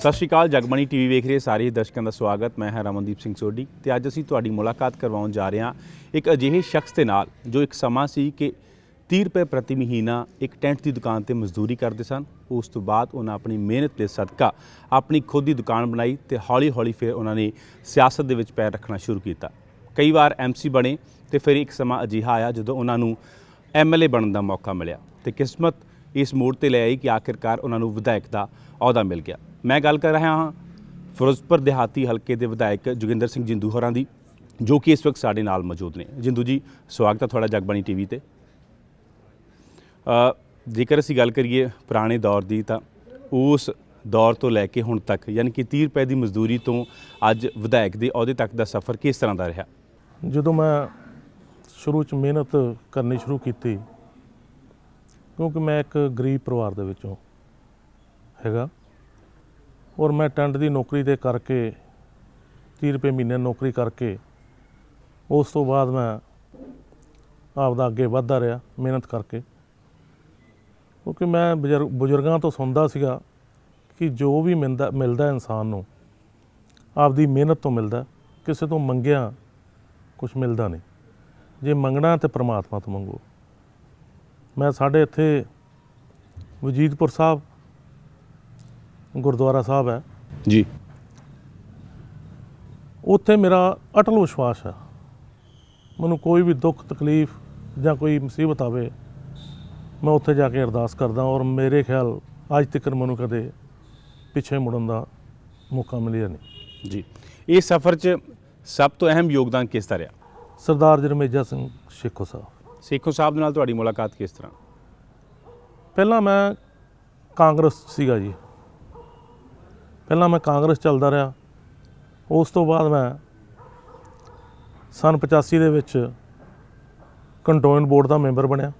ਸਤਿ ਸ਼੍ਰੀ ਅਕਾਲ, ਜਗਮਣੀ ਟੀਵੀ ਵੇਖ ਰਹੇ ਸਾਰੇ ਦਰਸ਼ਕਾਂ ਦਾ ਸਵਾਗਤ। ਮੈਂ ਹਾਂ ਰਮਨਦੀਪ ਸਿੰਘ ਸੋਢੀ ਤੇ ਅੱਜ ਅਸੀਂ ਤੁਹਾਡੀ ਮੁਲਾਕਾਤ ਕਰਵਾਉਣ ਜਾ ਰਹੇ ਹਾਂ ਇੱਕ ਅਜਿਹੇ ਸ਼ਖਸ ਦੇ ਨਾਲ ਜੋ ਇੱਕ ਸਮਾਂ ਸੀ ਕਿ 30 ਰੁਪਏ ਪ੍ਰਤੀ ਮਹੀਨਾ ਇੱਕ ਟੈਂਟ ਦੀ ਦੁਕਾਨ ਤੇ ਮਜ਼ਦੂਰੀ ਕਰਦੇ ਸਨ। ਉਸ ਤੋਂ ਬਾਅਦ ਉਹਨਾਂ ਆਪਣੀ ਮਿਹਨਤ ਦੇ ਸਦਕਾ ਆਪਣੀ ਖੁਦ ਦੀ ਦੁਕਾਨ ਬਣਾਈ ਤੇ ਹੌਲੀ-ਹੌਲੀ ਫਿਰ ਉਹਨਾਂ ਨੇ ਸਿਆਸਤ ਦੇ ਵਿੱਚ ਪੈਰ ਰੱਖਣਾ ਸ਼ੁਰੂ ਕੀਤਾ। ਕਈ ਵਾਰ ਐਮਸੀ ਬਣੇ ਤੇ ਫਿਰ ਇੱਕ ਸਮਾਂ ਅਜਿਹਾ ਆਇਆ ਜਦੋਂ ਉਹਨਾਂ ਨੂੰ ਐਮਐਲਏ ਬਣਨ ਦਾ ਮੌਕਾ ਮਿਲਿਆ ਤੇ ਕਿਸਮਤ ਇਸ ਮੋੜ ਤੇ ਲੈ ਆਈ ਕਿ ਆਖਿਰਕਾਰ ਉਹਨਾਂ ਨੂੰ ਵਿਧਾਇਕ ਦਾ ਅਹੁਦਾ ਮਿਲ ਗਿਆ। ਮੈਂ ਗੱਲ ਕਰ ਰਿਹਾ ਹਾਂ ਫਿਰੋਜ਼ਪੁਰ ਦਿਹਾਤੀ ਹਲਕੇ ਦੇ ਵਿਧਾਇਕ ਜੋਗਿੰਦਰ ਸਿੰਘ ਜਿੰਦੂ ਹੋਰਾਂ ਦੀ, ਜੋ ਕਿ ਇਸ ਵਕਤ ਸਾਡੇ ਨਾਲ ਮੌਜੂਦ ਨੇ। ਜਿੰਦੂ ਜੀ, ਸਵਾਗਤ ਹੈ ਤੁਹਾਡਾ ਜਗਬਾਣੀ ਟੀਵੀ ਤੇ। ਜੇਕਰ ਅਸੀਂ ਗੱਲ ਕਰੀਏ ਪੁਰਾਣੇ ਦੌਰ ਦੀ, ਤਾਂ ਉਸ ਦੌਰ ਤੋਂ ਲੈ ਕੇ ਹੁਣ ਤੱਕ, ਯਾਨੀ ਕਿ 30 ਰੁਪਏ ਦੀ ਮਜ਼ਦੂਰੀ ਤੋਂ ਅੱਜ ਵਿਧਾਇਕ ਦੇ ਅਹੁਦੇ ਤੱਕ ਦਾ ਸਫ਼ਰ ਕਿਸ ਤਰ੍ਹਾਂ ਦਾ ਰਿਹਾ? ਜਦੋਂ ਮੈਂ ਸ਼ੁਰੂ ਚ ਮਿਹਨਤ ਕਰਨੀ ਸ਼ੁਰੂ ਕੀਤੀ, ਕਿਉਂਕਿ ਮੈਂ ਇੱਕ ਗਰੀਬ ਪਰਿਵਾਰ ਦੇ ਵਿੱਚੋਂ ਹੈਗਾ। ਔਰ ਮੈਂ ਟੈਂਟ ਦੀ ਨੌਕਰੀ ਤੇ ਕਰਕੇ 30 ਰੁਪਏ ਮਹੀਨੇ ਨੌਕਰੀ ਕਰਕੇ, ਉਸ ਤੋਂ ਬਾਅਦ ਮੈਂ ਆਪਦਾ ਅੱਗੇ ਵਧਦਾ ਰਿਹਾ, ਮਿਹਨਤ ਕਰਕੇ। ਕਿਉਂਕਿ ਮੈਂ ਬਜ਼ੁਰਗ ਬਜ਼ੁਰਗਾਂ ਤੋਂ ਸੁਣਦਾ ਸੀਗਾ ਕਿ ਜੋ ਵੀ ਮਿਲਦਾ ਮਿਲਦਾ ਇਨਸਾਨ ਨੂੰ, ਆਪਦੀ ਮਿਹਨਤ ਤੋਂ ਮਿਲਦਾ, ਕਿਸੇ ਤੋਂ ਮੰਗਿਆ ਕੁਝ ਮਿਲਦਾ ਨਹੀਂ। ਜੇ ਮੰਗਣਾ ਤੇ ਪ੍ਰਮਾਤਮਾ ਤੋਂ ਮੰਗੋ। ਮੈਂ ਸਾਡੇ ਇੱਥੇ ਵਜੀਦਪੁਰ ਸਾਹਿਬ ਗੁਰਦੁਆਰਾ ਸਾਹਿਬ ਹੈ। ਜੀ। ਉੱਥੇ ਮੇਰਾ ਅਟਲ ਵਿਸ਼ਵਾਸ ਹੈ। ਮੈਨੂੰ ਕੋਈ ਵੀ ਦੁੱਖ ਤਕਲੀਫ ਜਾਂ ਕੋਈ ਮੁਸੀਬਤ ਆਵੇ ਮੈਂ ਉੱਥੇ ਜਾ ਕੇ ਅਰਦਾਸ ਕਰਦਾ ਔਰ ਮੇਰੇ ਖਿਆਲ ਅੱਜ ਤੱਕ ਮੈਨੂੰ ਕਦੇ ਪਿੱਛੇ ਮੁੜਨ ਦਾ ਮੌਕਾ ਮਿਲਿਆ ਨਹੀਂ। ਜੀ। ਇਹ ਸਫ਼ਰ 'ਚ ਸਭ ਤੋਂ ਅਹਿਮ ਯੋਗਦਾਨ ਕਿਸ ਦਾ ਰਿਹਾ? ਸਰਦਾਰ ਜਰਮੇਜਾ ਸਿੰਘ ਸ਼ੇਖੋ ਸਾਹਿਬ। ਸੇਖੋ ਸਾਹਿਬ ਨਾਲ ਤੁਹਾਡੀ ਮੁਲਾਕਾਤ ਕਿਸ ਤਰ੍ਹਾਂ? ਪਹਿਲਾਂ ਮੈਂ ਕਾਂਗਰਸ ਸੀਗਾ ਜੀ। ਪਹਿਲਾਂ ਮੈਂ ਕਾਂਗਰਸ ਚੱਲਦਾ ਰਿਹਾ। ਉਸ ਤੋਂ ਬਾਅਦ ਮੈਂ ਸਨ 85 ਦੇ ਵਿੱਚ ਕੰਟੋਨਮੈਂਟ ਬੋਰਡ ਦਾ ਮੈਂਬਰ ਬਣਿਆ।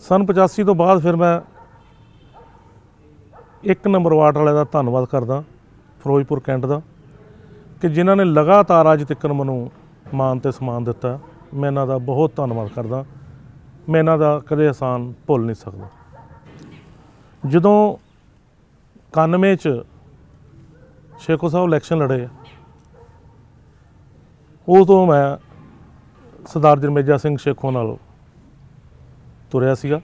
ਸਨ 85 ਤੋਂ ਬਾਅਦ ਫਿਰ ਮੈਂ ਇੱਕ ਨੰਬਰ ਵਾਰਡ ਵਾਲੇ ਦਾ ਧੰਨਵਾਦ ਕਰਦਾ, ਫਿਰੋਜ਼ਪੁਰ ਕੈਂਟ ਦਾ, ਕਿ ਜਿਨ੍ਹਾਂ ਨੇ ਲਗਾਤਾਰ ਅੱਜ ਤੱਕ ਮੈਨੂੰ ਮਾਨ ਤੇ ਸਮਾਨ ਦਿੱਤਾ। ਮੈਂ ਇਹਨਾਂ ਦਾ ਬਹੁਤ ਧੰਨਵਾਦ ਕਰਦਾ। ਮੈਂ ਇਹਨਾਂ ਦਾ ਕਦੇ ਆਸਾਨ ਭੁੱਲ ਨਹੀਂ ਸਕਦਾ। ਜਦੋਂ 91 ਚ ਸ਼ੇਖੋ ਸਾਹਿਬ ਇਲੈਕਸ਼ਨ ਲੜੇ। ਉਦੋਂ ਮੈਂ ਸਰਦਾਰ ਜਰਮੇਜਾ ਸਿੰਘ ਸ਼ੇਖੋ ਨਾਲ ਤੁਰਿਆ ਸੀਗਾ।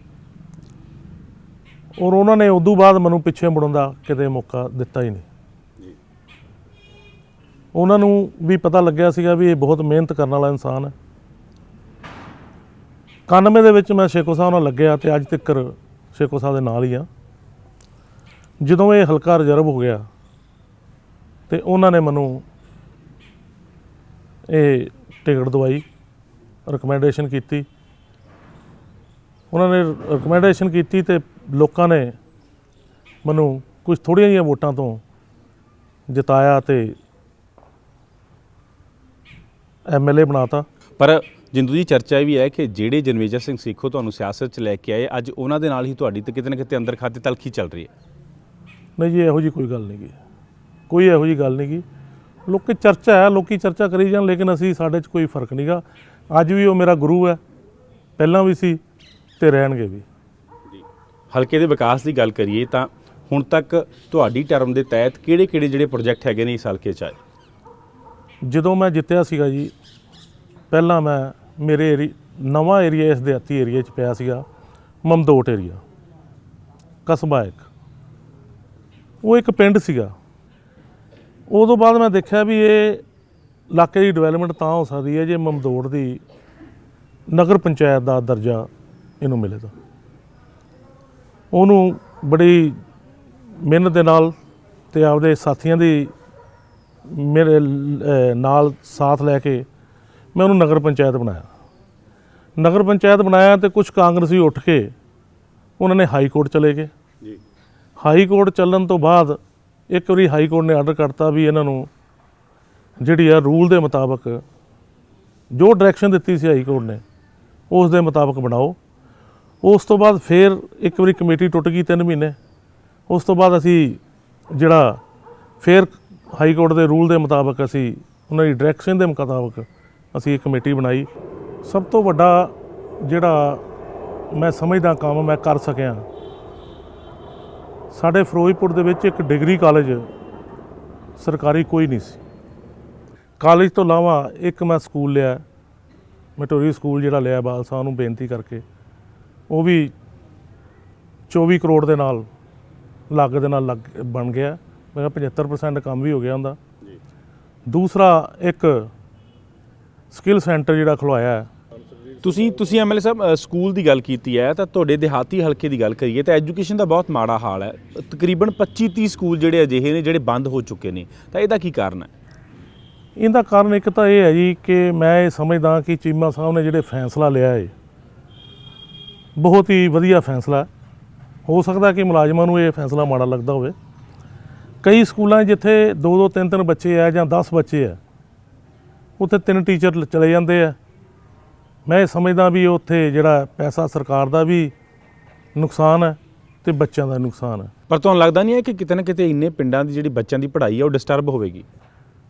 ਔਰ ਉਹਨਾਂ ਨੇ ਉਦੋਂ ਬਾਅਦ ਮੈਨੂੰ ਪਿੱਛੇ ਮੁੜਨ ਦਾ ਕਿਤੇ ਮੌਕਾ ਦਿੱਤਾ ਹੀ ਨਹੀਂ। ਉਹਨਾਂ ਨੂੰ ਵੀ ਪਤਾ ਲੱਗਿਆ ਸੀਗਾ ਵੀ ਇਹ ਬਹੁਤ ਮਿਹਨਤ ਕਰਨ ਵਾਲਾ ਇਨਸਾਨ ਹੈ। 91 ਦੇ ਵਿੱਚ ਮੈਂ ਸ਼ੇਖੋ ਸਾਹਿਬ ਨਾਲ ਲੱਗਿਆ ਤੇ ਅੱਜ ਤੱਕ ਸ਼ੇਖੋ ਸਾਹਿਬ ਦੇ ਨਾਲ ਹੀ ਆ। ਜਦੋਂ ਇਹ ਹਲਕਾ ਰਿਜ਼ਰਵ ਹੋ ਗਿਆ ਤੇ ਉਹਨਾਂ ਨੇ ਮੈਨੂੰ ਇਹ ਟਿਕਟ ਦਵਾਈ ਰਿਕਮੈਂਡੇਸ਼ਨ ਕੀਤੀ। ਉਹਨਾਂ ਨੇ ਰਿਕਮੈਂਡੇਸ਼ਨ ਕੀਤੀ ਤੇ ਲੋਕਾਂ ਨੇ ਮੈਨੂੰ ਕੁਝ ਥੋੜੀਆਂ ਜੀਆਂ ਵੋਟਾਂ ਤੋਂ ਜਿਤਾਇਆ ਤੇ ਐਮਐਲਏ ਬਣਾਤਾ। ਪਰ ਜਿੰਦੂ ਜੀ, ਚਰਚਾ ਇਹ ਵੀ ਹੈ ਕਿ ਜਿਹੜੇ ਜਨਮੇਜਰ ਸਿੰਘ ਸੇਖੋ ਤੁਹਾਨੂੰ ਸਿਆਸਤ 'ਚ ਲੈ ਕੇ ਆਏ, ਅੱਜ ਉਹਨਾਂ ਦੇ ਨਾਲ ਹੀ ਤੁਹਾਡੀ ਤੇ ਕਿਤੇ ਨਾ ਕਿਤੇ ਅੰਦਰ ਖਾਤੇ ਤਲਖੀ ਚੱਲ ਰਹੀ ਹੈ। ਨਹੀਂ ਜੀ ਇਹੋ ਜੀ ਕੋਈ ਗੱਲ ਨਹੀਂ ਗੀ। ਕੋਈ ਇਹੋ ਜੀ ਗੱਲ ਨਹੀਂ ਗੀ। ਲੋਕੀ ਚਰਚਾ ਹੈ ਲੋਕੀ ਚਰਚਾ ਕਰੀ ਜਾਣ ਲੇਕਿਨ ਅਸੀਂ ਸਾਡੇ 'ਚ ਕੋਈ ਫ਼ਰਕ ਨਹੀਂਗਾ ਅੱਜ ਵੀ ਉਹ ਮੇਰਾ ਗੁਰੂ ਹੈ ਪਹਿਲਾਂ ਵੀ ਸੀ ਤੇ ਰਹਿਣਗੇ ਵੀ। ਹਲਕੇ ਦੇ ਵਿਕਾਸ ਦੀ ਗੱਲ ਕਰੀਏ ਤਾਂ ਹੁਣ ਤੱਕ ਤੁਹਾਡੀ ਟਰਮ ਦੇ ਤਹਿਤ ਕਿਹੜੇ-ਕਿਹੜੇ ਜਿਹੜੇ ਪ੍ਰੋਜੈਕਟ ਹੈਗੇ ਨੇ ਇਸ ਹਲਕੇ 'ਚ ਆਏ? ਜਦੋਂ ਮੈਂ ਜਿੱਤਿਆ ਸੀਗਾ ਜੀ ਪਹਿਲਾਂ ਮੈਂ ਮੇਰੇ ਏਰੀ ਨਵਾਂ ਏਰੀਆ ਇਸ ਦਿਹਾਤੀ ਏਰੀਆ 'ਚ ਪਿਆ ਸੀਗਾ ਮਮਦੋਟ ਏਰੀਆ ਕਸਬਾ ਇੱਕ। ਉਹ ਇੱਕ ਪਿੰਡ ਸੀਗਾ। ਉਦੋਂ ਬਾਅਦ ਮੈਂ ਦੇਖਿਆ ਵੀ ਇਹ ਇਲਾਕੇ ਦੀ ਡਿਵੈਲਪਮੈਂਟ ਤਾਂ ਹੋ ਸਕਦੀ ਹੈ ਜੇ ਮਮਦੋੜ ਦੀ ਨਗਰ ਪੰਚਾਇਤ ਦਾ ਦਰਜਾ ਇਹਨੂੰ ਮਿਲੇ ਤਾਂ। ਉਹਨੂੰ ਬੜੀ ਮਿਹਨਤ ਦੇ ਨਾਲ ਤੇ ਆਪਦੇ ਸਾਥੀਆਂ ਦੀ ਮੇਰੇ ਨਾਲ ਸਾਥ ਲੈ ਕੇ ਮੈਂ ਉਹਨੂੰ ਨਗਰ ਪੰਚਾਇਤ ਬਣਾਇਆ। ਨਗਰ ਪੰਚਾਇਤ ਬਣਾਇਆ ਤੇ ਕੁਝ ਕਾਂਗਰਸੀ ਉੱਠ ਕੇ ਉਹਨਾਂ ਨੇ ਹਾਈ ਕੋਰਟ ਚਲੇ ਗਏ। ਜੀ। ਹਾਈ ਕੋਰਟ ਚੱਲਣ ਤੋਂ ਬਾਅਦ ਇੱਕ ਵਾਰੀ ਹਾਈ ਕੋਰਟ ਨੇ ਆਰਡਰ ਕਰਤਾ ਵੀ ਇਹਨਾਂ ਨੂੰ ਜਿਹੜੀ ਆ ਰੂਲ ਦੇ ਮੁਤਾਬਕ ਜੋ ਡਾਇਰੈਕਸ਼ਨ ਦਿੱਤੀ ਸੀ ਹਾਈ ਕੋਰਟ ਨੇ, ਉਸ ਦੇ ਮੁਤਾਬਕ ਬਣਾਓ। ਉਸ ਤੋਂ ਬਾਅਦ ਫਿਰ ਇੱਕ ਵਾਰੀ ਕਮੇਟੀ ਟੁੱਟ ਗਈ 3 ਮਹੀਨੇ। ਉਸ ਤੋਂ ਬਾਅਦ ਅਸੀਂ ਜਿਹੜਾ ਫਿਰ ਹਾਈ ਕੋਰਟ ਦੇ ਰੂਲ ਦੇ ਮੁਤਾਬਕ ਅਸੀਂ ਉਹਨਾਂ ਦੀ ਡਾਇਰੈਕਸ਼ਨ ਦੇ ਮੁਤਾਬਕ ਅਸੀਂ ਇਹ ਕਮੇਟੀ ਬਣਾਈ। ਸਭ ਤੋਂ ਵੱਡਾ ਜਿਹੜਾ ਮੈਂ ਸਮਝਦਾ ਕੰਮ ਮੈਂ ਕਰ ਸਕਿਆ। ਸਾਡੇ ਫਿਰੋਜ਼ਪੁਰ ਦੇ ਵਿੱਚ ਇੱਕ ਡਿਗਰੀ ਕਾਲਜ ਸਰਕਾਰੀ ਕੋਈ ਨਹੀਂ ਸੀ। ਕਾਲਜ ਤੋਂ ਇਲਾਵਾ ਇੱਕ ਮੈਂ ਸਕੂਲ ਲਿਆ ਮਟੋਰੀ ਸਕੂਲ ਜਿਹੜਾ ਲਿਆ ਬਾਲ ਸਾਹਿਬ ਨੂੰ ਬੇਨਤੀ ਕਰਕੇ ਉਹ ਵੀ 24 ਕਰੋੜ ਦੇ ਨਾਲ ਲੱਗ ਦੇ ਨਾਲ ਲੱਗ ਬਣ ਗਿਆ। ਮੇਰਾ 75% ਕੰਮ ਵੀ ਹੋ ਗਿਆ ਹੁੰਦਾ। ਦੂਸਰਾ ਇੱਕ ਸਕਿੱਲ ਸੈਂਟਰ ਜਿਹੜਾ ਖੁਲਵਾਇਆ ਹੈ ਤੁਸੀਂ ਤੁਸੀਂ ਐਮਐਲਏ ਸਾਹਿਬ ਸਕੂਲ ਦੀ ਗੱਲ ਕੀਤੀ ਹੈ, ਤਾਂ ਤੁਹਾਡੇ ਦਿਹਾਤੀ ਹਲਕੇ ਦੀ ਗੱਲ ਕਰੀਏ, ਤਾਂ ਐਜੂਕੇਸ਼ਨ ਦਾ ਬਹੁਤ ਮਾੜਾ ਹਾਲ ਹੈ। ਤਕਰੀਬਨ 25 30 ਸਕੂਲ ਜਿਹੜੇ ਅਜਿਹੇ ਨੇ, ਜਿਹੜੇ ਬੰਦ ਹੋ ਚੁੱਕੇ ਨੇ। ਤਾਂ ਇਹਦਾ ਕੀ ਕਾਰਨ ਹੈ? ਇਹਦਾ ਕਾਰਨ ਇੱਕ ਤਾਂ ਇਹ ਹੈ ਜੀ ਕਿ ਮੈਂ ਇਹ ਸਮਝਦਾ ਕਿ ਚੀਮਾ ਸਾਹਿਬ ਨੇ ਜਿਹੜੇ ਫੈਸਲਾ ਲਿਆ ਹੈ ਬਹੁਤ ਹੀ ਵਧੀਆ ਫੈਸਲਾ ਹੋ। ਸਕਦਾ ਕਿ ਮੁਲਾਜ਼ਮਾਂ ਨੂੰ ਇਹ ਫੈਸਲਾ ਮਾੜਾ ਲੱਗਦਾ ਹੋਵੇ। ਕਈ ਸਕੂਲਾਂ ਜਿੱਥੇ 2-2 3-3 ਬੱਚੇ ਆ ਜਾਂ 10 ਬੱਚੇ ਆ, ਉੱਥੇ ਤਿੰਨ ਟੀਚਰ ਚਲੇ ਜਾਂਦੇ ਆ। ਮੈਂ ਇਹ ਸਮਝਦਾ ਵੀ ਉੱਥੇ ਜਿਹੜਾ ਪੈਸਾ ਸਰਕਾਰ ਦਾ ਵੀ ਨੁਕਸਾਨ ਹੈ ਤੇ ਬੱਚਿਆਂ ਦਾ ਨੁਕਸਾਨ ਹੈ। ਪਰ ਤੁਹਾਨੂੰ ਲੱਗਦਾ ਨਹੀਂ ਹੈ ਕਿ ਕਿਤੇ ਨਾ ਕਿਤੇ ਇੰਨੇ ਪਿੰਡਾਂ ਦੀ ਜਿਹੜੀ ਬੱਚਿਆਂ ਦੀ ਪੜ੍ਹਾਈ ਹੈ ਉਹ ਡਿਸਟਰਬ ਹੋਵੇਗੀ?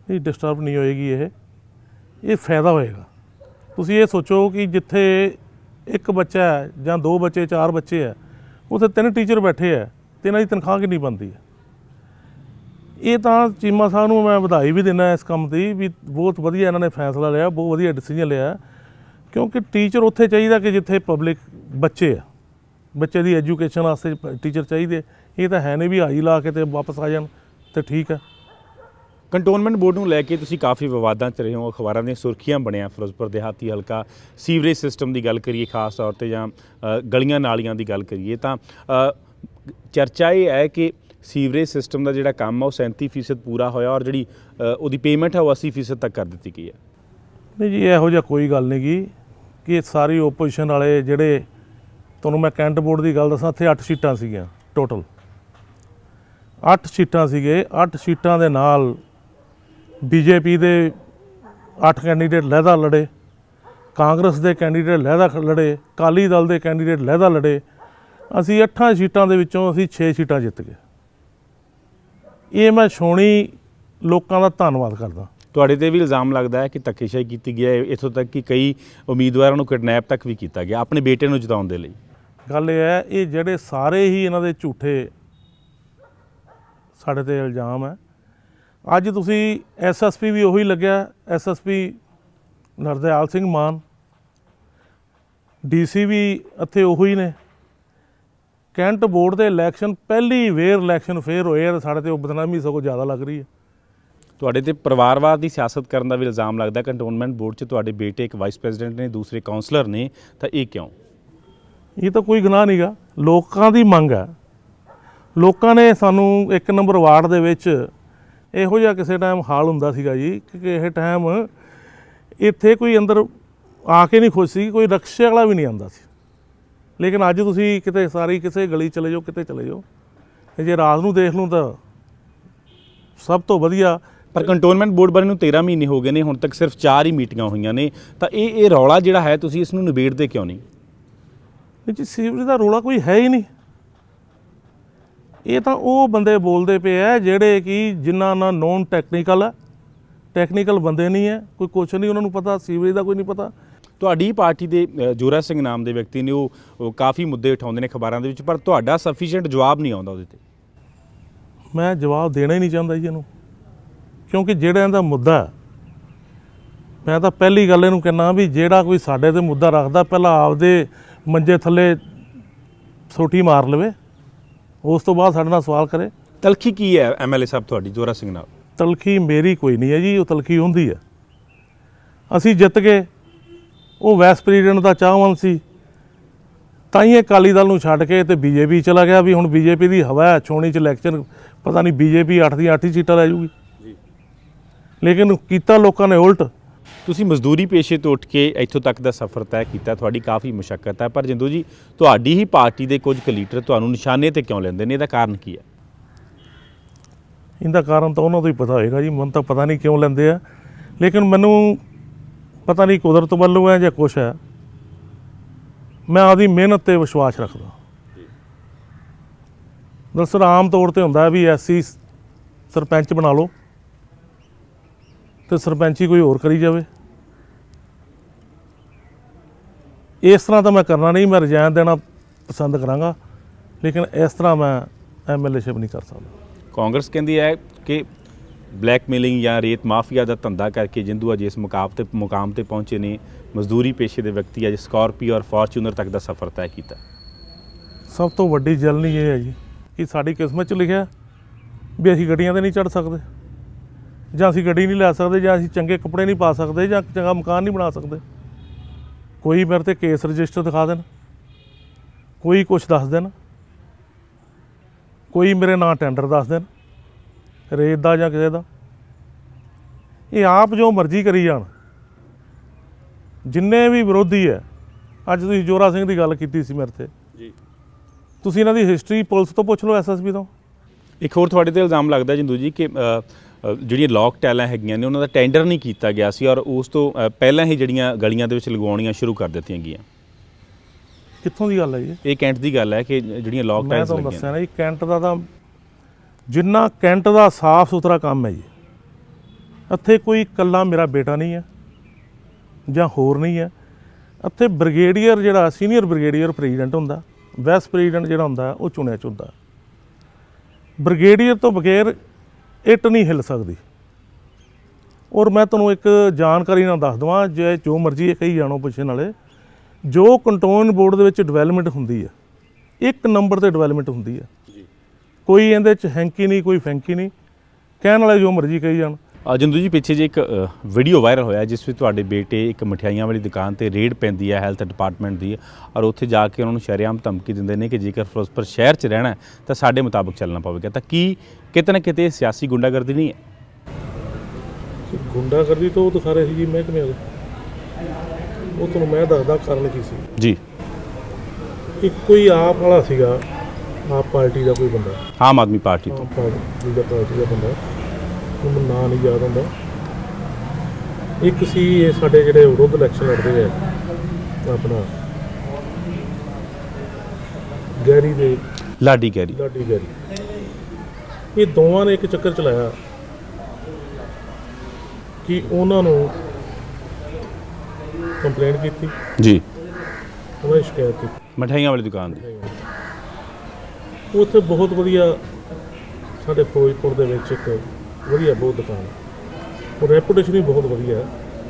ਇਹ ਡਿਸਟਰਬ ਨਹੀਂ ਹੋਏਗੀ ਇਹ। ਇਹ ਫਾਇਦਾ ਹੋਏਗਾ। ਤੁਸੀਂ ਇਹ ਸੋਚੋ ਕਿ ਜਿੱਥੇ ਇੱਕ ਬੱਚਾ ਹੈ ਜਾਂ ਦੋ ਬੱਚੇ ਚਾਰ ਬੱਚੇ ਹੈ ਉੱਥੇ ਤਿੰਨ ਟੀਚਰ ਬੈਠੇ ਹੈ ਤੇ ਇਹਨਾਂ ਦੀ ਤਨਖਾਹ ਕਿੰਨੀ ਬਣਦੀ ਹੈ? ਇਹ ਤਾਂ ਚੀਮਾ ਸਾਹਿਬ ਨੂੰ ਮੈਂ ਵਧਾਈ ਵੀ ਦਿੰਦਾ ਇਸ ਕੰਮ ਦੀ ਵੀ ਬਹੁਤ ਵਧੀਆ ਇਹਨਾਂ ਨੇ ਫੈਸਲਾ ਲਿਆ ਬਹੁਤ ਵਧੀਆ ਡਿਸੀਜਨ ਲਿਆ। ਕਿਉਂਕਿ ਟੀਚਰ ਉੱਥੇ ਚਾਹੀਦਾ ਕਿ ਜਿੱਥੇ ਪਬਲਿਕ ਬੱਚੇ ਆ। ਬੱਚੇ ਦੀ ਐਜੂਕੇਸ਼ਨ ਵਾਸਤੇ ਟੀਚਰ ਚਾਹੀਦੇ ਇਹ ਤਾਂ ਹੈ ਨਹੀਂ ਵੀ ਹਾਈ ਲਾ ਕੇ ਤੇ ਵਾਪਸ ਆ ਜਾਣ ਤੇ ਠੀਕ ਹੈ ਕੰਟੋਨਮੈਂਟ ਬੋਰਡ ਨੂੰ ਲੈ ਕੇ ਤੁਸੀਂ ਕਾਫੀ ਵਿਵਾਦਾਂ 'ਚ ਰਹੇ ਹੋ ਅਖਬਾਰਾਂ ਦੀਆਂ ਸੁਰਖੀਆਂ ਬਣਿਆ ਫਿਰੋਜ਼ਪੁਰ ਦਿਹਾਤੀ ਹਲਕਾ ਸੀਵਰੇਜ ਸਿਸਟਮ ਦੀ ਗੱਲ ਕਰੀਏ ਖਾਸ ਤੌਰ ਤੇ ਜਾਂ ਗਲੀਆਂ ਨਾਲੀਆਂ ਦੀ ਗੱਲ ਕਰੀਏ ਤਾਂ ਚਰਚਾ ਇਹ ਹੈ ਕਿ ਸੀਵਰੇਜ ਸਿਸਟਮ ਦਾ ਜਿਹੜਾ ਕੰਮ ਆ ਉਹ 37% ਪੂਰਾ ਹੋਇਆ ਔਰ ਜਿਹੜੀ ਉਹਦੀ ਪੇਮੈਂਟ ਹੈ ਉਹ 80% ਤੱਕ ਕਰ ਦਿੱਤੀ ਗਈ ਹੈ। ਨਹੀਂ ਜੀ ਇਹੋ ਜਿਹਾ ਕੋਈ ਗੱਲ ਨਹੀਂ ਗੀ। ਕਿ ਸਾਰੀ ਓਪੋਜੀਸ਼ਨ ਵਾਲੇ ਜਿਹੜੇ ਤੁਹਾਨੂੰ ਮੈਂ ਕੈਂਟ ਬੋਰਡ ਦੀ ਗੱਲ ਦੱਸਾਂ, ਇੱਥੇ 8 ਸੀਟਾਂ ਸੀਗੀਆਂ ਟੋਟਲ 8 ਸੀਟਾਂ ਸੀਗੇ 8 ਸੀਟਾਂ ਦੇ ਨਾਲ ਬੀਜੇਪੀ ਦੇ 8 ਕੈਂਡੀਡੇਟ ਲਹਿਦਾ ਲੜੇ, ਕਾਂਗਰਸ ਦੇ ਕੈਂਡੀਡੇਟ ਲਹਿਦਾ ਲੜੇ ਕਾਲੀ ਦਲ ਦੇ ਕੈਂਡੀਡੇਟ ਲਹਿਦਾ ਲੜੇ। ਅਸੀਂ 8 ਸੀਟਾਂ ਦੇ ਵਿੱਚੋਂ ਅਸੀਂ 6 ਸੀਟਾਂ ਜਿੱਤ ਗਏ। ਇਹ ਮੈਂ ਛੋਣੀ ਲੋਕਾਂ ਦਾ ਧੰਨਵਾਦ ਕਰਦਾ। ਤੁਹਾਡੇ ਤੇ ਵੀ ਇਲਜ਼ਾਮ ਲੱਗਦਾ ਹੈ ਕਿ ਧੱਕੇਸ਼ਾਹੀ ਕੀਤੀ ਗਈ ਹੈ, ਇੱਥੋਂ ਤੱਕ ਕਿ ਕਈ ਉਮੀਦਵਾਰਾਂ ਨੂੰ ਕਿਡਨੈਪ ਤੱਕ ਵੀ ਕੀਤਾ ਗਿਆ ਆਪਣੇ ਬੇਟੇ ਨੂੰ ਜਿਤਾਉਣ ਦੇ ਲਈ। ਗੱਲ ਇਹ ਹੈ, ਇਹ ਜਿਹੜੇ ਸਾਰੇ ਹੀ ਇਹਨਾਂ ਦੇ ਝੂਠੇ ਸਾਡੇ ਤੇ ਇਲਜ਼ਾਮ ਹੈ। ਅੱਜ ਤੁਸੀਂ ਐਸਐਸਪੀ ਵੀ ਉਹੀ ਲੱਗਿਆ ਐਸਐਸਪੀ ਨਰਦਿਆਲ ਸਿੰਘ ਮਾਨ ਡੀਸੀ ਵੀ ਇੱਥੇ ਉਹੀ ਨੇ। ਕੈਂਟ ਬੋਰਡ ਦੇ ਇਲੈਕਸ਼ਨ ਪਹਿਲੀ ਵੇਰ ਇਲੈਕਸ਼ਨ ਫੇਰ ਹੋਏ ਆ ਸਾਡੇ ਤੇ ਉਹ ਬਦਨਾਮੀ ਸਗੋਂ ਜ਼ਿਆਦਾ ਲੱਗ ਰਹੀ ਹੈ। ਤੁਹਾਡੇ ਤੇ ਪਰਿਵਾਰਵਾਦ ਦੀ ਸਿਆਸਤ ਕਰਨ ਦਾ ਵੀ ਇਲਜ਼ਾਮ ਲੱਗਦਾ ਕੰਟੋਨਮੈਂਟ ਬੋਰਡ 'ਚ ਤੁਹਾਡੇ ਬੇਟੇ, ਇੱਕ ਵਾਈਸ ਪ੍ਰੈਜ਼ੀਡੈਂਟ ਨੇ, ਦੂਸਰੇ ਕਾਉਂਸਲਰ ਨੇ, ਤਾਂ ਇਹ ਕਿਉਂ? ਇਹ ਤਾਂ ਕੋਈ ਗੁਨਾਹ ਨਹੀਂਗਾ ਲੋਕਾਂ ਦੀ ਮੰਗ ਹੈ। ਲੋਕਾਂ ਨੇ ਸਾਨੂੰ ਇੱਕ ਨੰਬਰ ਵਾਰਡ ਦੇ ਵਿੱਚ ਇਹੋ ਜਿਹਾ ਕਿਸੇ ਟਾਈਮ ਹਾਲ ਹੁੰਦਾ ਸੀਗਾ ਜੀ ਕਿ ਇਹ ਟਾਈਮ ਇੱਥੇ ਕੋਈ ਅੰਦਰ ਆ ਕੇ ਨਹੀਂ ਖੁਸ਼ ਸੀ, ਕੋਈ ਰਕਸ਼ੇ ਵਾਲਾ ਵੀ ਨਹੀਂ ਆਉਂਦਾ ਸੀ। ਲੇਕਿਨ ਅੱਜ ਤੁਸੀਂ ਕਿਤੇ ਸਾਰੀ ਕਿਸੇ ਗਲੀ ਚਲੇ ਜਾਓ, ਕਿਤੇ ਚਲੇ ਜਾਓ। ਤੇ ਜੇ ਰਾਤ ਨੂੰ ਦੇਖ ਲਓ ਤਾਂ ਸਭ ਤੋਂ ਵਧੀਆ ਪਰ ਕੰਟੋਨਮੈਂਟ ਬੋਰਡ ਬਾਰੇ ਨੂੰ 13 ਮਹੀਨੇ ਹੋ ਗਏ ਨੇ ਹੁਣ ਤੱਕ ਸਿਰਫ 4 ਹੀ ਮੀਟਿੰਗਾਂ ਹੋਈਆਂ ਨੇ। ਤਾਂ ਇਹ ਇਹ ਰੌਲਾ ਜਿਹੜਾ ਹੈ ਤੁਸੀਂ ਇਸ ਨੂੰ ਨਿਬੇੜਦੇ ਕਿਉਂ ਨਹੀਂ? ਇਹ 'ਚ ਸੀਵਰੇਜ ਦਾ ਰੋਲਾ ਕੋਈ ਹੈ ਹੀ ਨਹੀਂ। ਇਹ ਤਾਂ ਉਹ ਬੰਦੇ ਬੋਲਦੇ ਪਏ ਆ ਜਿਹੜੇ ਕਿ ਜਿਨ੍ਹਾਂ ਨਾਲ ਨੋਨ ਟੈਕਨੀਕਲ ਹੈ ਟੈਕਨੀਕਲ ਬੰਦੇ ਨਹੀਂ ਹੈ ਕੋਈ ਕੁਛ ਨਹੀਂ ਉਹਨਾਂ ਨੂੰ ਪਤਾ ਸੀਵਰੇਜ ਦਾ ਕੋਈ ਨਹੀਂ ਪਤਾ। ਤੁਹਾਡੀ ਪਾਰਟੀ ਦੇ ਜੋਰਾ ਸਿੰਘ ਨਾਮ ਦੇ ਵਿਅਕਤੀ ਨੇ ਉਹ ਉਹ ਕਾਫੀ ਮੁੱਦੇ ਉਠਾਉਂਦੇ ਨੇ ਖਬਰਾਂ ਦੇ ਵਿੱਚ ਪਰ ਤੁਹਾਡਾ ਸਫੀਸ਼ੀਐਂਟ ਜਵਾਬ ਨਹੀਂ ਆਉਂਦਾ ਉਹਦੇ ਤੇ। ਮੈਂ ਜਵਾਬ ਦੇਣਾ ਹੀ ਨਹੀਂ ਚਾਹੁੰਦਾ ਜੀ ਇਹਨੂੰ। ਕਿਉਂਕਿ ਜਿਹੜਾ ਇਹਦਾ ਮੁੱਦਾ ਮੈਂ ਤਾਂ ਪਹਿਲੀ ਗੱਲ ਇਹਨੂੰ ਕਹਿੰਦਾ ਵੀ ਜਿਹੜਾ ਕੋਈ ਸਾਡੇ ਤੇ ਮੁੱਦਾ ਰੱਖਦਾ ਪਹਿਲਾਂ ਆਪਦੇ ਮੰਜੇ ਥੱਲੇ ਸੋਟੀ ਮਾਰ ਲਵੇ ਉਸ ਤੋਂ ਬਾਅਦ ਸਾਡੇ ਨਾਲ ਸਵਾਲ ਕਰੇ। ਤਲਖੀ ਕੀ ਹੈ ਐਮਐਲਏ ਸਾਹਿਬ ਤੁਹਾਡੀ ਜੋਰਾ ਸਿੰਘ ਨਾਲ? ਤਲਖੀ ਮੇਰੀ ਕੋਈ ਨਹੀਂ ਹੈ ਜੀ ਉਹ ਤਲਖੀ ਹੁੰਦੀ ਹੈ। ਅਸੀਂ ਜਿੱਤ ਗਏ ਉਹ ਵਾਈਸ ਪ੍ਰੈਜ਼ੀਡੈਂਟ ਦਾ ਚਾਹਵਾਨ ਸੀ। ਤਾਂ ਹੀ ਇਹ ਅਕਾਲੀ ਦਲ ਨੂੰ ਛੱਡ ਕੇ ਤੇ ਬੀਜੇਪੀ ਚਲਾ ਗਿਆ ਵੀ ਹੁਣ ਬੀਜੇਪੀ ਦੀ ਹਵਾ ਹੈ ਛੋਣੀ ਚ ਇਲੈਕਸ਼ਨ ਪਤਾ ਨਹੀਂ ਬੀਜੇਪੀ 8 ਦੀ 8 ਹੀ ਸੀਟਾਂ ਲੈ ਜੂਗੀ। ਲੇਕਿਨ ਕੀਤਾ ਲੋਕਾਂ ਨੇ ਉਲਟ। ਤੁਸੀਂ ਮਜ਼ਦੂਰੀ ਪੇਸ਼ੇ ਤੋਂ ਉੱਠ ਕੇ ਇੱਥੋਂ ਤੱਕ ਦਾ ਸਫ਼ਰ ਤੈਅ ਕੀਤਾ ਤੁਹਾਡੀ ਕਾਫੀ ਮੁਸ਼ਕਲ ਹੈ। ਪਰ ਜਿੰਦੂ ਜੀ ਤੁਹਾਡੀ ਹੀ ਪਾਰਟੀ ਦੇ ਕੁਝ ਕੁ ਲੀਡਰ ਤੁਹਾਨੂੰ ਨਿਸ਼ਾਨੇ ਤੇ ਕਿਉਂ ਲੈਂਦੇ ਨੇ? ਇਹਦਾ ਕਾਰਨ ਕੀ ਹੈ? ਇਹਦਾ ਕਾਰਨ ਤਾਂ ਉਹਨਾਂ ਤੋਂ ਹੀ ਪਤਾ ਹੋਏਗਾ ਜੀ। ਮੈਨੂੰ ਤਾਂ ਪਤਾ ਨਹੀਂ ਕਿਉਂ ਲੈਂਦੇ ਆ। ਲੇਕਿਨ ਮੈਨੂੰ ਪਤਾ ਨਹੀਂ ਕੁਦਰਤ ਵੱਲੋਂ ਹੈ ਜਾਂ ਕੁਛ ਹੈ। ਮੈਂ ਆਪਦੀ ਮਿਹਨਤ ਤੇ ਵਿਸ਼ਵਾਸ ਰੱਖਦਾ। ਦਰਅਸਲ ਆਮ ਤੌਰ ਤੇ ਹੁੰਦਾ ਵੀ ਐਸੀ ਸਰਪੰਚ ਬਣਾ ਲਓ। ਤੇ ਸਰਪੰਚੀ ਕੋਈ ਹੋਰ ਕਰੀ ਜਾਵੇ। ਇਸ ਤਰ੍ਹਾਂ ਤਾਂ ਮੈਂ ਕਰਨਾ ਨਹੀਂ ਮੈਂ ਰਜਾਇਨ ਦੇਣਾ ਪਸੰਦ ਕਰਾਂਗਾ ਲੇਕਿਨ ਇਸ ਤਰ੍ਹਾਂ ਮੈਂ ਐਮਐਲਏਸ਼ਿਪ ਨਹੀਂ ਕਰ ਸਕਦਾ। ਕਾਂਗਰਸ ਕਹਿੰਦੀ ਹੈ ਕਿ ਬਲੈਕਮੇਲਿੰਗ ਜਾਂ ਰੇਤ ਮਾਫੀਆ ਦਾ ਧੰਦਾ ਕਰਕੇ ਜਿੰਦੂ ਅੱਜ ਇਸ ਮੁਕਾਮ ਤੇ ਮੁਕਾਮ ਤੇ ਪਹੁੰਚੇ ਨੇ। ਮਜ਼ਦੂਰੀ ਪੇਸ਼ੇ ਦੇ ਵਿਅਕਤੀ ਅੱਜ ਸਕਾਰਪੀਓ ਔਰ ਫਾਰਚੂਨਰ ਤੱਕ ਦਾ ਸਫ਼ਰ ਤੈਅ ਕੀਤਾ। ਸਭ ਤੋਂ ਵੱਡੀ ਜਲਨੀ ਇਹ ਹੈ ਜੀ ਕਿ ਸਾਡੀ ਕਿਸਮਤ 'ਚ ਲਿਖਿਆ ਵੀ ਅਸੀਂ ਗੱਡੀਆਂ ਤੇ ਨਹੀਂ ਚੜ ਸਕਦੇ। ਜਾਂ ਅਸੀਂ ਗੱਡੀ ਨਹੀਂ ਲੈ ਸਕਦੇ ਜਾਂ ਅਸੀਂ ਚੰਗੇ ਕੱਪੜੇ ਨਹੀਂ ਪਾ ਸਕਦੇ ਜਾਂ ਚੰਗਾ ਮਕਾਨ ਨਹੀਂ ਬਣਾ ਸਕਦੇ। ਕੋਈ ਮੇਰੇ ਤੇ ਕੇਸ ਰਜਿਸਟਰ ਦਿਖਾ ਦੇਣ। ਕੋਈ ਕੁਛ ਦੱਸ ਦੇਣ। ਕੋਈ ਮੇਰੇ ਨਾਂ ਟੈਂਡਰ ਦੱਸ ਦੇਣ। ਰੇਤ ਦਾ ਜਾਂ ਕਿਸੇ ਦਾ। ਇਹ ਆਪ ਜੋ ਮਰਜ਼ੀ ਕਰੀ ਜਾਣ। ਜਿੰਨੇ ਵੀ ਵਿਰੋਧੀ ਹੈ ਅੱਜ ਤੁਸੀਂ ਜੋਰਾ ਸਿੰਘ ਦੀ ਗੱਲ ਕੀਤੀ ਸੀ ਮੇਰੇ ਤੇ। ਜੀ। ਤੁਸੀਂ ਇਹਨਾਂ ਦੀ ਹਿਸਟਰੀ ਪੁਲਿਸ ਤੋਂ ਪੁੱਛ ਲਓ ਐਸਐਸਪੀ ਤੋਂ। ਇੱਕ ਹੋਰ ਤੁਹਾਡੇ ਤੇ ਇਲਜ਼ਾਮ ਲੱਗਦਾ ਜਿੰਦੂ ਜੀ ਕਿ ਜਿਹੜੀਆਂ ਲੌਕ ਟੈਲਾਂ ਹੈਗੀਆਂ ਨੇ ਉਹਨਾਂ ਦਾ ਟੈਂਡਰ ਨਹੀਂ ਕੀਤਾ ਗਿਆ ਸੀ ਔਰ ਉਸ ਤੋਂ ਪਹਿਲਾਂ ਹੀ ਜਿਹੜੀਆਂ ਗਲੀਆਂ ਦੇ ਵਿੱਚ ਲਗਵਾਉਣੀਆਂ ਸ਼ੁਰੂ ਕਰ ਦਿੱਤੀਆਂ ਗਈਆਂ। ਕਿੱਥੋਂ ਦੀ ਗੱਲ ਹੈ ਜੀ? ਇਹ ਕੈਂਟ ਦੀ ਗੱਲ ਹੈ ਕਿ ਜਿਹੜੀਆਂ ਲੌਕ ਮੈਂ ਟੈਲਸ ਤੁਹਾਨੂੰ ਦੱਸਿਆ ਨਾ। ਜੀ ਕੈਂਟ ਦਾ ਤਾਂ ਜਿੰਨਾ ਕੈਂਟ ਦਾ ਸਾਫ਼ ਸੁਥਰਾ ਕੰਮ ਹੈ ਜੀ ਇੱਥੇ ਕੋਈ ਇਕੱਲਾ ਮੇਰਾ ਬੇਟਾ ਨਹੀਂ ਹੈ ਜਾਂ ਹੋਰ ਨਹੀਂ ਹੈ। ਇੱਥੇ ਬ੍ਰਿਗੇਡੀਅਰ ਜਿਹੜਾ ਸੀਨੀਅਰ ਬ੍ਰਿਗੇਡੀਅਰ ਪ੍ਰੈਜ਼ੀਡੈਂਟ ਹੁੰਦਾ ਵਾਈਸ ਪ੍ਰੈਜ਼ੀਡੈਂਟ ਜਿਹੜਾ ਹੁੰਦਾ ਉਹ ਚੁਣਿਆ ਚੁੰਦਾ ਬ੍ਰਿਗੇਡੀਅਰ ਤੋਂ ਬਗੈਰ ਇੱਟ ਨਹੀਂ ਹਿੱਲ ਸਕਦੀ। ਔਰ ਮੈਂ ਤੁਹਾਨੂੰ ਇੱਕ ਜਾਣਕਾਰੀ ਨਾਲ ਦੱਸ ਦਵਾਂ ਜੇ ਜੋ ਮਰਜ਼ੀ ਇਹ ਕਹੀ ਜਾਣੋ ਪੁੱਛਣ ਵਾਲੇ ਜੋ ਕੰਟੋਨ ਬੋਰਡ ਦੇ ਵਿੱਚ ਡਿਵੈਲਪਮੈਂਟ ਹੁੰਦੀ ਹੈ ਇੱਕ ਨੰਬਰ ਤੇ ਡਿਵੈਲਪਮੈਂਟ ਹੁੰਦੀ ਹੈ। ਕੋਈ ਇਹਦੇ ਚ ਹੈਂਕੀ ਨਹੀਂ ਕੋਈ ਫੈਂਕੀ ਨਹੀਂ ਕਹਿਣ ਵਾਲੇ ਜੋ ਮਰਜ਼ੀ ਕਹੀ ਜਾਣ। ਜਿੰਦੂ ਜੀ ਪਿੱਛੇ ਜੇ ਇੱਕ ਵੀਡੀਓ ਵਾਇਰਲ ਹੋਇਆ ਜਿਸ ਵਿੱਚ ਤੁਹਾਡੇ ਬੇਟੇ ਇੱਕ ਮਠਿਆਈਆਂ ਵਾਲੀ ਦੁਕਾਨ ਤੇ ਰੇਡ ਪੈਂਦੀ ਹੈ ਹੈਲਥ ਡਿਪਾਰਟਮੈਂਟ ਦੀ ਔਰ ਉੱਥੇ ਜਾ ਕੇ ਉਹਨਾਂ ਨੂੰ ਸ਼ਰੇਆਮ ਧਮਕੀ ਦਿੰਦੇ ਨੇ ਕਿ ਜੇਕਰ ਫਿਰੋਜ਼ਪੁਰ ਸ਼ਹਿਰ 'ਚ ਰਹਿਣਾ ਹੈ ਤਾਂ ਸਾਡੇ ਮੁਤਾਬਕ ਚੱਲਣਾ ਪਵੇਗਾ। ਤਾਂ ਕੀ ਕਿਤੇ ਨਾ ਕਿਤੇ ਸਿਆਸੀ ਗੁੰਡਾਗਰਦੀ ਨਹੀਂ ਹੈ? ਗੁੰਡਾਗਰਦੀ ਤੋਂ ਉਹ ਦਿਖਾ ਰਹੇ ਸੀ ਜੀ ਮਹਿਕਮੇ ਵਾਲੇ ਉਹ ਤੁਹਾਨੂੰ ਮੈਂ ਦੱਸਦਾ ਕਾਰਨ ਕੀ ਸੀ। ਜੀ। ਇੱਕ ਕੋਈ ਆਪ ਵਾਲਾ ਸੀਗਾ ਆਪ ਪਾਰਟੀ ਦਾ ਕੋਈ ਬੰਦਾ। ਆਮ ਆਦਮੀ ਪਾਰਟੀ ਤੋਂ। ਪਾਰਟੀ ਦਾ ਪਾਰਟੀ ਦਾ ਬੰਦਾ। ਉਹਨੂੰ ਨਾਂ ਨਹੀਂ ਯਾਦ ਆਉਂਦਾ। ਇੱਕ ਸੀ ਇਹ ਸਾਡੇ ਜਿਹੜੇ ਵਿਰੋਧ ਇਲੈਕਸ਼ਨ ਲੜਦੇ ਆ ਆਪਣਾ ਗੈਰੀ ਦੇ ਲਾਡੀ ਗੈਰੀ। ਲਾਡੀ ਗੈਰੀ। ਇਹ ਦੋਵਾਂ ਨੇ ਇੱਕ ਚੱਕਰ ਚਲਾਇਆ ਕਿ ਉਹਨਾਂ ਨੂੰ ਕੰਪਲੇਂਟ ਕੀਤੀ। ਜੀ। ਉਹਨਾਂ ਨੇ ਸ਼ਿਕਾਇਤ ਕੀਤੀ। ਮਠਿਆਈਆਂ ਵਾਲੀ ਦੁਕਾਨ ਦੀ। ਉੱਥੇ ਬਹੁਤ ਵਧੀਆ ਸਾਡੇ ਫਿਰੋਜ਼ਪੁਰ ਦੇ ਵਿੱਚ ਇੱਕ ਵਧੀਆ ਬਹੁਤ ਦੁਕਾਨ ਉਹ ਰੈਪੂਟੇਸ਼ਨ ਵੀ ਬਹੁਤ ਵਧੀਆ ਹੈ।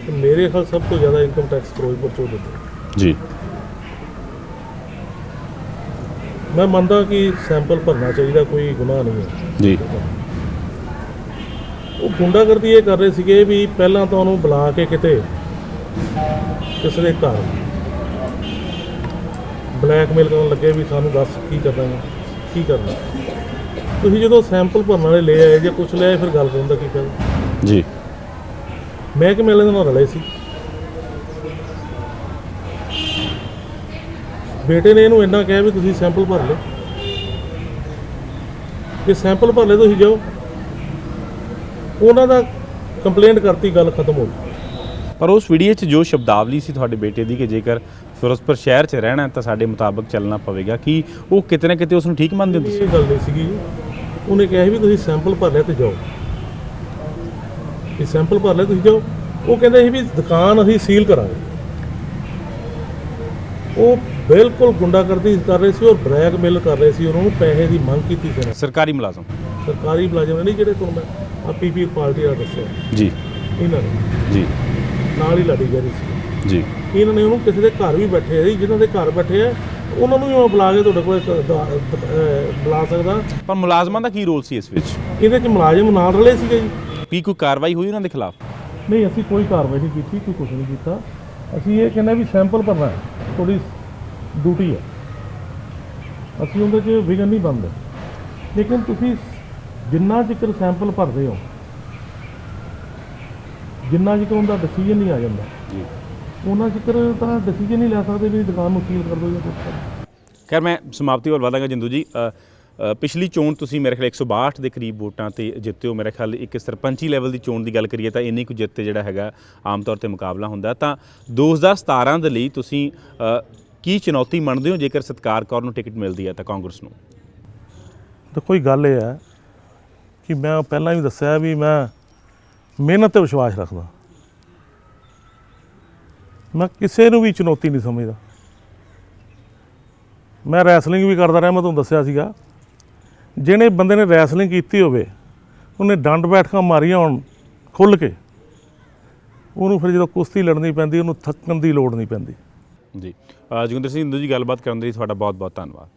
ਤੇ ਮੇਰੇ ਖਿਆਲ ਸਭ ਤੋਂ ਜ਼ਿਆਦਾ ਇਨਕਮ ਟੈਕਸ ਫਿਰੋਜ਼ਪੁਰ ਚੋਂ ਦਿੰਦੇ ਜੀ। ਮੈਂ ਮੰਨਦਾ ਕਿ ਸੈਂਪਲ ਭਰਨਾ ਚਾਹੀਦਾ ਕੋਈ ਗੁਨਾਹ ਨਹੀਂ ਹੈ। ਜੀ। ਉਹ ਗੁੰਡਾਗਰਦੀ ਇਹ ਕਰ ਰਹੇ ਸੀਗੇ ਵੀ ਪਹਿਲਾਂ ਤਾਂ ਉਹਨੂੰ ਬੁਲਾ ਕੇ ਕਿਤੇ ਕਿਸੇ ਦੇ ਘਰ ਬਲੈਕਮੇਲ ਕਰਨ ਲੱਗੇ ਵੀ ਸਾਨੂੰ ਦੱਸ ਕੀ ਕਰਨਾ ਕੀ ਕਰਨਾ ਤੁਸੀਂ ਜਦੋਂ ਸੈਂਪਲ ਭਰਨ ਵਾਲੇ ਲੈ ਆਏ ਜਾਂ ਕੁਝ ਲੈ ਆਏ ਫਿਰ ਗੱਲ ਕਰਨ ਦਾ ਕੀ ਫਾਇਦਾ? ਜੀ। ਮਹਿਕਮੇ ਵਾਲੇ ਦੇ ਨਾਲ ਰਲੇ ਸੀ? ਬੇਟੇ ਨੇ ਇਹਨੂੰ ਇੰਨਾ ਕਿਹਾ ਵੀ ਤੁਸੀਂ ਸੈਂਪਲ ਭਰ ਲਓ। ਜੇ ਸੈਂਪਲ ਭਰ ਲਏ ਤੁਸੀਂ ਜਾਓ। ਉਹਨਾਂ ਦਾ ਕੰਪਲੇਂਟ ਕਰਤੀ ਗੱਲ ਖਤਮ ਹੋ ਗਈ। ਪਰ ਉਸ ਵੀਡੀਓ 'ਚ ਜੋ ਸ਼ਬਦਾਵਲੀ ਸੀ ਤੁਹਾਡੇ ਬੇਟੇ ਦੀ ਕਿ ਜੇਕਰ ਫਿਰੋਜ਼ਪੁਰ ਸ਼ਹਿਰ 'ਚ ਰਹਿਣਾ ਤਾਂ ਸਾਡੇ ਮੁਤਾਬਕ ਚੱਲਣਾ ਪਵੇਗਾ। ਕਿ ਉਹ ਕਿਤੇ ਨਾ ਕਿਤੇ ਉਸ ਨੂੰ ਠੀਕ ਮੰਨਦੇ ਹੋ ਤੁਸੀਂ ਇਹ ਗੱਲ ਨਹੀਂ ਸੀਗੀ ਉਹਨੇ ਕਿਹਾ ਸੀ ਵੀ ਤੁਸੀਂ ਸੈਂਪਲ ਭਰ ਲਿਆ ਤੇ ਜਾਓ। ਇਹ ਸੈਂਪਲ ਭਰ ਲਿਆ ਤੁਸੀਂ ਜਾਓ। ਉਹ ਕਹਿੰਦੇ ਸੀ ਵੀ ਦੁਕਾਨ ਅਸੀਂ ਸੀਲ ਕਰਾਂਗੇ। ਉਹ ਬਿਲਕੁਲ ਗੁੰਡਾਗਰਦੀ ਕਰ ਰਹੇ ਸੀ ਔਰ ਬਲੈਕਮੇਲ ਕਰ ਰਹੇ ਸੀ ਉਹਨਾਂ ਨੂੰ ਪੈਸੇ ਦੀ ਮੰਗ ਕੀਤੀ ਸੀ ਸਰਕਾਰੀ ਮੁਲਾਜ਼ਮ। ਸਰਕਾਰੀ ਮੁਲਾਜ਼ਮ ਨਹੀਂ ਜਿਹੜੇ ਤੁਹਾਨੂੰ ਮੈਂ ਆ ਪੀਪੀ ਪਾਰਟੀ ਦਾ ਦੱਸਿਆ। ਜੀ। ਇਹਨਾਂ ਨੇ। ਜੀ। ਨਾਲ ਹੀ ਲੜੀ ਜਾ ਰਹੀ ਸੀ। ਜੀ। ਇਹਨਾਂ ਨੇ ਉਹਨੂੰ ਕਿਸੇ ਦੇ ਘਰ ਵੀ ਬੈਠੇ ਸੀ ਜਿਨ੍ਹਾਂ ਦੇ ਘਰ ਬੈਠੇ ਆ ਉਹਨਾਂ ਨੂੰ ਵੀ ਮੈਂ ਬੁਲਾ ਕੇ ਤੁਹਾਡੇ ਕੋਲ ਇੱਕ ਦ- ਦ- ਅਹ ਬੁਲਾ ਸਕਦਾ। ਪਰ ਮੁਲਾਜ਼ਮਾਂ ਦਾ ਕੀ ਰੋਲ ਸੀ ਇਸ ਵਿੱਚ? ਇਹਦੇ ਚ ਮੁਲਾਜ਼ਮ ਨਾਲ ਰਲੇ ਸੀਗੇ ਜੀ। ਕੀ ਕੋਈ ਕਾਰਵਾਈ ਹੋਈ ਉਹਨਾਂ ਦੇ ਖਿਲਾਫ? ਨਹੀਂ ਅਸੀਂ ਕੋਈ ਕਾਰਵਾਈ ਨਹੀਂ ਕੀਤੀ ਕੋਈ ਕੁਝ ਨਹੀਂ ਕੀਤਾ। ਅਸੀਂ ਇਹ ਕਹਿੰਦੇ ਵੀ ਸੈਂਪਲ ਭਰਨਾ ਹੈ ਤੁਹਾਡੀ ਡਿਊਟੀ ਹੈ। ਅਸੀਂ ਉਹਦੇ 'ਚ ਵਿਗਨ ਨਹੀਂ ਬੰਦੇ ਲੇਕਿਨ ਤੁਸੀਂ ਜਿੰਨਾ ਚਿਰ ਸੈਂਪਲ ਭਰਦੇ ਹੋ ਜਿੰਨਾ ਚਿਰ ਉਹਦਾ ਡਿਸੀਜਨ ਨਹੀਂ ਆ ਜਾਂਦਾ। ਜੀ। ਉਹਨਾਂ ਚਿਰ ਤਾਂ ਡਿਸੀਜਨ ਨਹੀਂ ਲੈ ਸਕਦੇ ਵੀ ਦੁਕਾਨ ਨੂੰ ਸੀਲ ਕਰ ਦਿਓ ਜਾਂ ਕੁਝ ਕਰ। ਖੈਰ ਮੈਂ ਸਮਾਪਤੀ ਵੱਲ ਵਧਾਂਗਾ ਜਿੰਦੂ ਜੀ। ਅ, ਅ, ਪਿਛਲੀ ਚੋਣ ਤੁਸੀਂ ਮੇਰੇ ਖਿਆਲ 162 ਦੇ ਕਰੀਬ ਵੋਟਾਂ ਤੇ ਜਿੱਤੇ ਹੋ। ਮੇਰੇ ਖਿਆਲ ਇੱਕ ਸਰਪੰਚੀ ਲੈਵਲ ਦੀ ਚੋਣ ਦੀ ਗੱਲ ਕਰੀਏ ਤਾਂ ਇੰਨੀ ਕੁ ਜਿੱਤ ਤੇ ਜਿਹੜਾ ਹੈਗਾ ਆਮ ਤੌਰ ਤੇ ਮੁਕਾਬਲਾ ਹੁੰਦਾ। ਤਾਂ 2017 ਦੇ ਲਈ ਤੁਸੀਂ ਅ, ਕੀ ਚੁਣੌਤੀ ਮੰਨਦੇ ਹੋ ਜੇਕਰ ਸਤਕਾਰ ਕੌਰ ਨੂੰ ਟਿਕਟ ਮਿਲਦੀ ਹੈ ਤਾਂ ਕਾਂਗਰਸ ਨੂੰ? ਤਾਂ ਕੋਈ ਗੱਲ ਇਹ ਹੈ ਕਿ ਮੈਂ ਪਹਿਲਾਂ ਵੀ ਦੱਸਿਆ ਵੀ ਮੈਂ ਮਿਹਨਤ ਤੇ ਵਿਸ਼ਵਾਸ ਰੱਖਦਾ। ਮੈਂ ਕਿਸੇ ਨੂੰ ਵੀ ਚੁਣੌਤੀ ਨਹੀਂ ਸਮਝਦਾ। ਮੈਂ ਰੈਸਲਿੰਗ ਵੀ ਕਰਦਾ ਰਿਹਾ ਮੈਂ ਤੁਹਾਨੂੰ ਦੱਸਿਆ ਸੀਗਾ। ਜਿਹੜੇ ਬੰਦੇ ਨੇ ਰੈਸਲਿੰਗ ਕੀਤੀ ਹੋਵੇ ਉਹਨੇ ਡੰਡ ਬੈਠਕਾਂ ਮਾਰੀਆਂ ਹੋਣ ਖੁੱਲ ਕੇ ਉਹਨੂੰ ਫਿਰ ਜਦੋਂ ਕੁਸ਼ਤੀ ਲੜਨੀ ਪੈਂਦੀ ਉਹਨੂੰ ਥੱਕਣ ਦੀ ਲੋੜ ਨਹੀਂ ਪੈਂਦੀ। ਜੀ। ਅ, ਸਿੰਘ ਹਿੰਦੂ ਜੀ ਗੱਲਬਾਤ ਕਰਨ ਦੇ ਲਈ ਤੁਹਾਡਾ ਬਹੁਤ ਬਹੁਤ ਧੰਨਵਾਦ।